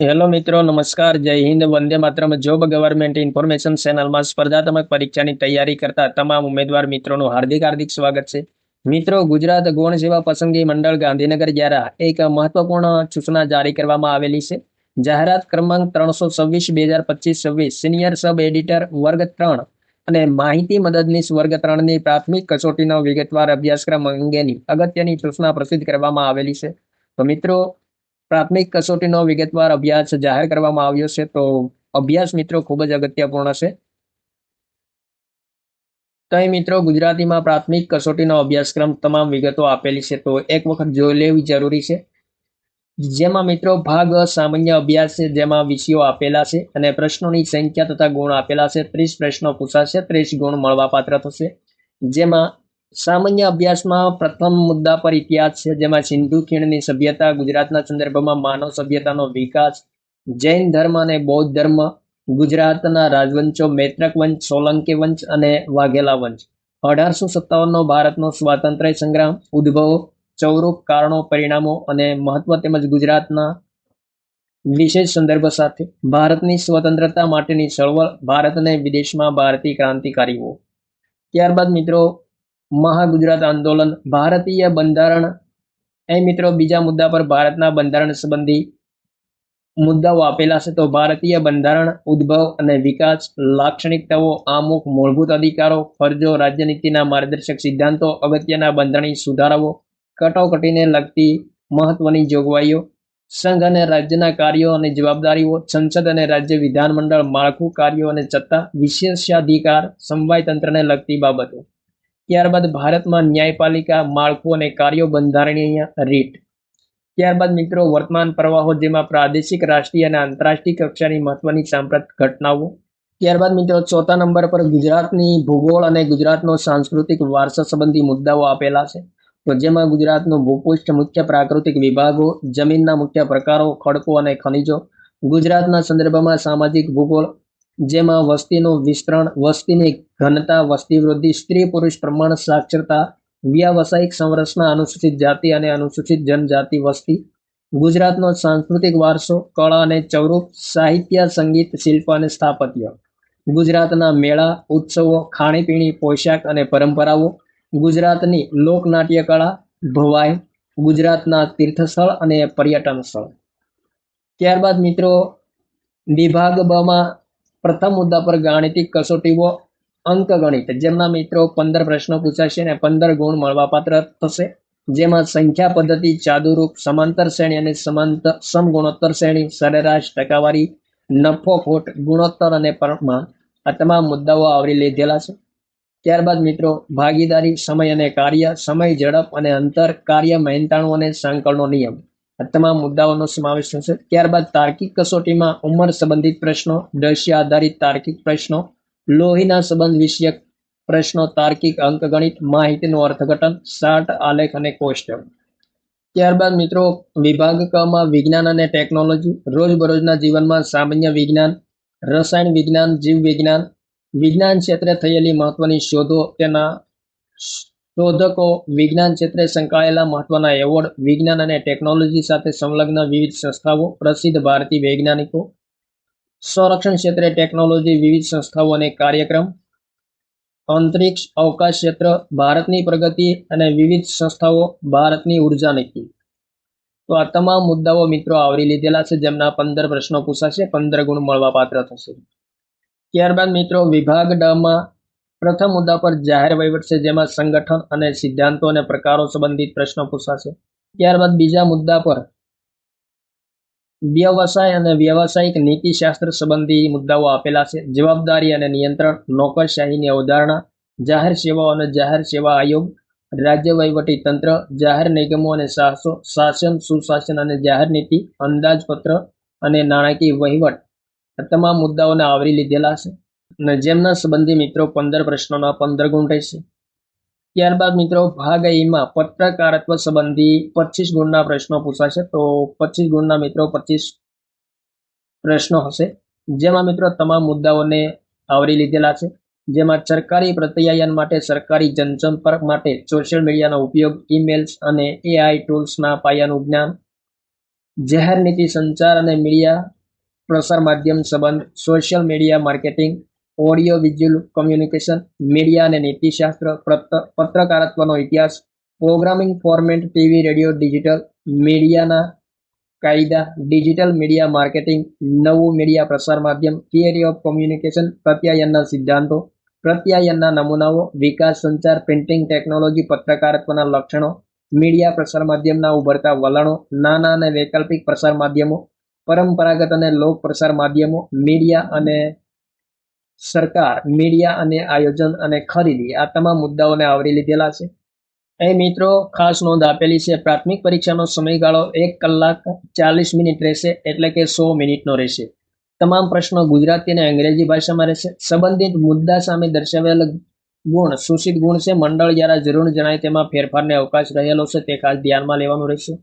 Hello મિત્રો, નમસ્કાર, જય હિન્દ, વંદે માત્રમ. જોબ ગવર્મેન્ટ ઇન્ફોર્મેશન ચેનલમાં સ્પર્ધાત્મક પરીક્ષાની તૈયારી કરતા તમામ ઉમેદવાર મિત્રોનું હાર્દિક હાર્દિક સ્વાગત છે. મિત્રો, ગુજરાત ગૌણ સેવા પસંદગી મંડળ ગાંધીનગર દ્વારા એક મહત્વપૂર્ણ સૂચના જારી કરવામાં આવેલી છે. જાહેરાત ક્રમાંક ત્રણસો છવ્વીસ, બે હજાર પચીસ, છવ્વીસ, સિનિયર સબ એડિટર વર્ગ ત્રણ અને માહિતી મદદનીશ વર્ગ ત્રણની પ્રાથમિક કસોટીનો વિગતવાર અભ્યાસક્રમ અંગેની અગત્યની સૂચના પ્રસિદ્ધ કરવામાં આવેલી છે. તો મિત્રો પ્રાથમિક કસોટીનો વિગતવાર અભ્યાસ જાહેર કરવામાં આવ્યો છે, તો અભ્યાસ મિત્રો ખૂબ જ અગત્યપૂર્ણ છે. તો મિત્રો, ગુજરાતીમાં પ્રાથમિક કસોટીનો અભ્યાસક્રમ તમામ વિગતો આપેલી છે, તો એક વખત જોઈ લેવી જરૂરી છે. જેમાં મિત્રો, ભાગ સામાન્ય અભ્યાસ છે, જેમાં વિષયો આપેલા છે અને પ્રશ્નોની સંખ્યા તથા ગુણ આપેલા છે. ત્રીસ પ્રશ્નો પૂછાશે, ત્રીસ ગુણ મળવાપાત્ર થશે. જેમાં સામાન્ય અભ્યાસમાં પ્રથમ મુદ્દા પર ઇતિહાસ છે, જેમાં સિંધુ ખીણની સભ્યતા, ગુજરાતના સંદર્ભમાં માનવ સભ્યતાનો વિકાસ, જૈન ધર્મ અને બૌદ્ધ ધર્મ, ગુજરાતના રાજવંશો મૈત્રક વંશ, સોલંકી વંશ અને વાઘેલા વંશ. અઢારસો સત્તાવનનો ભારતનો સ્વાતંત્ર્ય સંગ્રામ, ઉદ્ભવો ચૌરૂપ કારણો, પરિણામો અને મહત્વ તેમજ ગુજરાતના વિશેષ સંદર્ભ સાથે. ભારતની સ્વતંત્રતા માટેની ચળવળ ભારત અને વિદેશમાં ભારતીય ક્રાંતિકારીઓ. ત્યારબાદ મિત્રો મહાગુજરાત આંદોલન, ભારતીય બંધારણ. એ મિત્રો બીજા મુદ્દા પર ભારતના બંધારણ સંબંધી મુદ્દાઓ આપેલા છે. તો ભારતીય બંધારણ, ઉદ્ભવ અને વિકાસ, લાક્ષણિકતાઓ, આમુખ, મૂળભૂત અધિકારો, ફરજો, રાજ્યનીતિના માર્ગદર્શક સિદ્ધાંતો, અગત્યના બંધારણીય સુધારાઓ, કટોકટીને લગતી મહત્વની જોગવાઈઓ, સંઘ અને રાજ્યના કાર્યો અને જવાબદારીઓ, સંસદ અને રાજ્ય વિધાનમંડળ, માળખું કાર્યો અને સત્તા, વિશેષાધિકાર સમવાય તંત્રને લગતી બાબતો. ત્યારબાદ ભારતમાં ન્યાયપાલિકા, માળખું અને કાર્યો બંધારણીય રીટ. ત્યારબાદ મિત્રો, વર્તમાન પ્રવાહો જેમાં પ્રાદેશિક, રાષ્ટ્રીય અને આંતરરાષ્ટ્રીય કક્ષાની મહત્વની સાંપ્રત ઘટનાઓ. ત્યારબાદ મિત્રો, ચોથા નંબર પર ગુજરાતની ભૂગોળ અને ગુજરાતનો સાંસ્કૃતિક વારસા સંબંધી મુદ્દાઓ આપેલા છે. તો જેમાં ગુજરાતનું ભૂપૃષ્ઠ મુખ્ય પ્રાકૃતિક વિભાગો, જમીનના મુખ્ય પ્રકારો, ખડકો અને ખનિજો. ગુજરાતના સંદર્ભમાં સામાજિક ભૂગોળ જેમાં વસ્તીનું વિસ્તરણ, વસ્તીની ઘનતા, વસ્તી વૃદ્ધિ, સ્ત્રી પુરુષ પ્રમાણ, સાક્ષરતા, વ્યાવસાયિક સંરચના, અનુસૂચિત જાતિ અને અનુસૂચિત જનજાતિ વસ્તી, ગુજરાતનો સાંસ્કૃતિક વારસો, કળા અને ચૌરૂપ સાહિત્ય, સંગીત, શિલ્પ અને સ્થાપત્ય. ગુજરાતના મેળા, ઉત્સવો, ખાણીપીણી, પોશાક અને પરંપરાઓ, ગુજરાતની લોકનાટ્ય કળા, ભવાઈ, ગુજરાતના તીર્થસ્થળ અને પર્યટન સ્થળ. ત્યારબાદ મિત્રો, વિભાગ બમાં પ્રથમ મુદ્દા પર ગાણિતિક કસોટીઓ અંકગણિત જેમના મિત્રો પંદર પ્રશ્નો પૂછાશે અને પંદર ગુણ મળવાપાત્ર થશે. જેમાં સંખ્યા પદ્ધતિ ચાદુરૂપ સમાંતર શ્રેણી અને સમાંતર સમગુણોત્તર શ્રેણી, સરેરાશ, ટકાવારી, નફો, ખોટ, ગુણોત્તર અને પ્રમાણ આ તમામ મુદ્દાઓ આવરી લીધેલા છે. ત્યારબાદ મિત્રો, ભાગીદારી, સમય અને કાર્ય, સમય ઝડપ અને અંતર, કાર્ય મહેનતાણું અને સંકળનો નિયમ. આ તમામ મુદ્દાઓનો સમાવેશ થશે. ત્યારબાદ તાર્કિક કસોટીમાં ઉંમર સંબંધિત પ્રશ્નો, દ્રશ્ય આધારિત તાર્કિક પ્રશ્નો, લોહીના સંબંધ વિષયક પ્રશ્નો, તાર્કિક અંકગણિત માહિતીનું અર્થઘટન, સાટ, આલેખ અને કોષ્ટક. ત્યારબાદ મિત્રો, વિભાગ કમાં વિજ્ઞાન અને ટેકનોલોજી. રોજબરોજના જીવનમાં સામાન્ય વિજ્ઞાન, રસાયણ વિજ્ઞાન જીવ વિજ્ઞાન વિજ્ઞાન ક્ષેત્રે થયેલી મહત્વની શોધો તેના શોધકો વિજ્ઞાન ક્ષેત્રે સંકળાયેલા મહત્વના એવોર્ડ, વિજ્ઞાન અને ટેકનોલોજી સાથે સંલગ્ન વિવિધ સંસ્થાઓ, પ્રસિદ્ધ ભારતીય વૈજ્ઞાનિકો, સંરક્ષણ ક્ષેત્રે ટેકનોલોજી, વિવિધ સંસ્થાઓ અને કાર્યક્રમ, અંતરિક્ષ અવકાશ ક્ષેત્ર, ભારતની પ્રગતિ અને વિવિધ સંસ્થાઓ, ભારતની ઊર્જા નીતિ. તો આ તમામ મુદ્દાઓ મિત્રો આવરી લીધેલા છે, જેમના પંદર પ્રશ્નો પૂછાશે, પંદર ગુણ મળવા પાત્ર થશે. ત્યારબાદ મિત્રો વિભાગ ડમાં પ્રથમ મુદ્દા પર જાહેર વહીવટ છે જેમાં સંગઠન અને સિદ્ધાંતો અને પ્રકારો સંબંધિત પ્રશ્નો પૂછાશે. ત્યારબાદ બીજા મુદ્દા પર વ્યવસાય અને વ્યવસાયિક નીતિશાસ્ત્ર સંબંધી મુદ્દાઓ આપેલા છે. જવાબદારી અને નિયંત્રણ, નોકરશાહીની અવધારણા, જાહેર સેવાઓ અને જાહેર સેવા આયોગ, રાજ્ય વહીવટી તંત્ર, જાહેર નિગમો અને સાહસો, શાસન, સુશાસન અને જાહેર નીતિ, અંદાજપત્ર અને નાણાકીય વહીવટ આ તમામ મુદ્દાઓને આવરી લીધેલા છે. અને જેમના સંબંધી મિત્રો પંદર પ્રશ્નોના પંદર ગુણ રહેશે. ત્યારબાદ મિત્રો, ભાગ એમાં પત્રકારત્વ સંબંધી પચીસ ગુણના પ્રશ્નો પૂછાશે. તો પચીસ ગુણના મિત્રો પચીસ પ્રશ્નો હશે. જેમાં મિત્રો તમામ મુદ્દાઓને આવરી લીધેલા છે. જેમાં સરકારી પ્રત્યાયન માટે સરકારી જનસંપર્ક માટે સોશિયલ મીડિયાનો ઉપયોગ, ઈમેલ્સ અને એઆઈ ટૂલ્સના પાયાનું જ્ઞાન, જાહેર નીતિ સંચાર અને મીડિયા પ્રસાર માધ્યમ સંબંધ, social media marketing audio, visual communication, media અને નીતિશાસ્ત્ર પત્રકારત્વનો ઇતિહાસ, programming format, TV, radio, digital મીડિયાના કાયદા, ડિજિટલ મીડિયા માર્કેટિંગ, નવું મીડિયા પ્રસાર માધ્યમ, થિયરી ઓફ કોમ્યુનિકેશન, પ્રત્યાયનના સિદ્ધાંતો, પ્રત્યાયનના નમૂનાઓ, વિકાસ, સંચાર, પ્રિન્ટિંગ ટેકનોલોજી, પત્રકારત્વના લક્ષણો, મીડિયા પ્રસાર માધ્યમના ઉભરતા વલણો, નાના અને વૈકલ્પિક પ્રસાર માધ્યમો, પરંપરાગત અને લોક પ્રસાર માધ્યમો, મીડિયા અને સરકાર, મીડિયા અને આયોજન અને ખરીદી આ તમામ મુદ્દાઓને આવરી લીધેલા છે. એ મિત્રો, ખાસ નોંધ આપેલી છે, પ્રાથમિક પરીક્ષાનો સમયગાળો એક કલાક ચાલીસ મિનિટ રહેશે, એટલે કે સો મિનિટનો રહેશે. તમામ પ્રશ્નો ગુજરાતી અને અંગ્રેજી ભાષામાં રહેશે. સંબંધિત મુદ્દા સામે દર્શાવેલ ગુણ સૂચિત ગુણ છે, મંડળ દ્વારા જરૂર જણાય તેમાં ફેરફારને અવકાશ રહેલો છે, તે ખાસ ધ્યાનમાં લેવાનું રહેશે.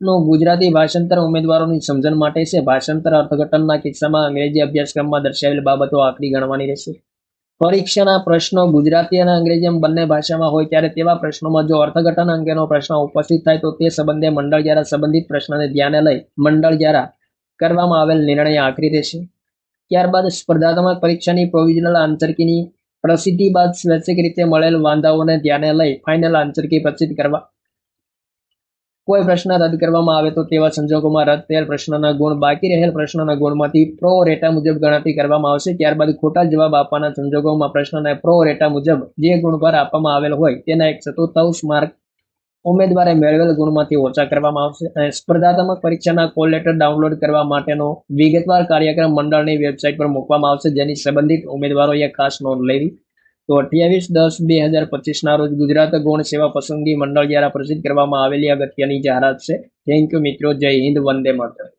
અભ્યાસક્રમનું ગુજરાતી ભાષાંતર ઉમેદવારોની સમજણ માટે છે. ભાષાંતર અર્થઘટનના કિસ્સામાં અંગ્રેજી અભ્યાસક્રમમાં દર્શાવેલ બાબતો આખરી ગણવાની રહેશે. પરીક્ષાના પ્રશ્નો ગુજરાતી અને અંગ્રેજી એમ બંને ભાષામાં હોય ત્યારે તેવા પ્રશ્નોમાં જો અર્થઘટન અંગેનો પ્રશ્ન ઉપસ્થિત થાય તો તે સંબંધે મંડળ દ્વારા સંબંધિત પ્રશ્નને ધ્યાને લઈ મંડળ દ્વારા કરવામાં આવેલ નિર્ણય આખરી રહેશે. ત્યારબાદ સ્પર્ધાત્મક પરીક્ષાની પ્રોવિઝનલ આંતરકીની પ્રસિદ્ધિ બાદ સ્વૈચ્છિક રીતે મળેલ વાંધાઓને ધ્યાને લઈ ફાઇનલ આંતરકી પ્રસિદ્ધ કરવા કોઈ પ્રશ્ન રદ કરવામાં આવે તો તેવા સંજોગોમાં રદ થયેલ પ્રશ્નના ગુણ બાકી રહેલ પ્રશ્નના ગુણમાંથી પ્રો રેટા મુજબ ગણતરી કરવામાં આવશે. ત્યારબાદ ખોટા જવાબ આપવાના સંજોગોમાં પ્રશ્નને પ્રો રેટા મુજબ જે ગુણ પર આપવામાં આવેલ હોય તેના એક ચતુર્થાંશ માર્ક ઉમેદવારે મેળવેલ ગુણમાંથી ઓછા કરવામાં આવશે અને સ્પર્ધાત્મક પરીક્ષાના કોલ લેટર ડાઉનલોડ કરવા માટેનો વિગતવાર કાર્યક્રમ મંડળની વેબસાઇટ પર મૂકવામાં આવશે જેની સંબંધિત ઉમેદવારોએ ખાસ નોંધ લેવી તો અઠ્યાવીસ દસ બે હજાર પચીસના રોજ ગુજરાત ગૌણ સેવા પસંદગી મંડળ દ્વારા પ્રસિદ્ધ કરવામાં આવેલી અગત્યની જાહેરાત છે. થેન્ક યુ મિત્રો. જય હિન્દ. વંદે માતરમ.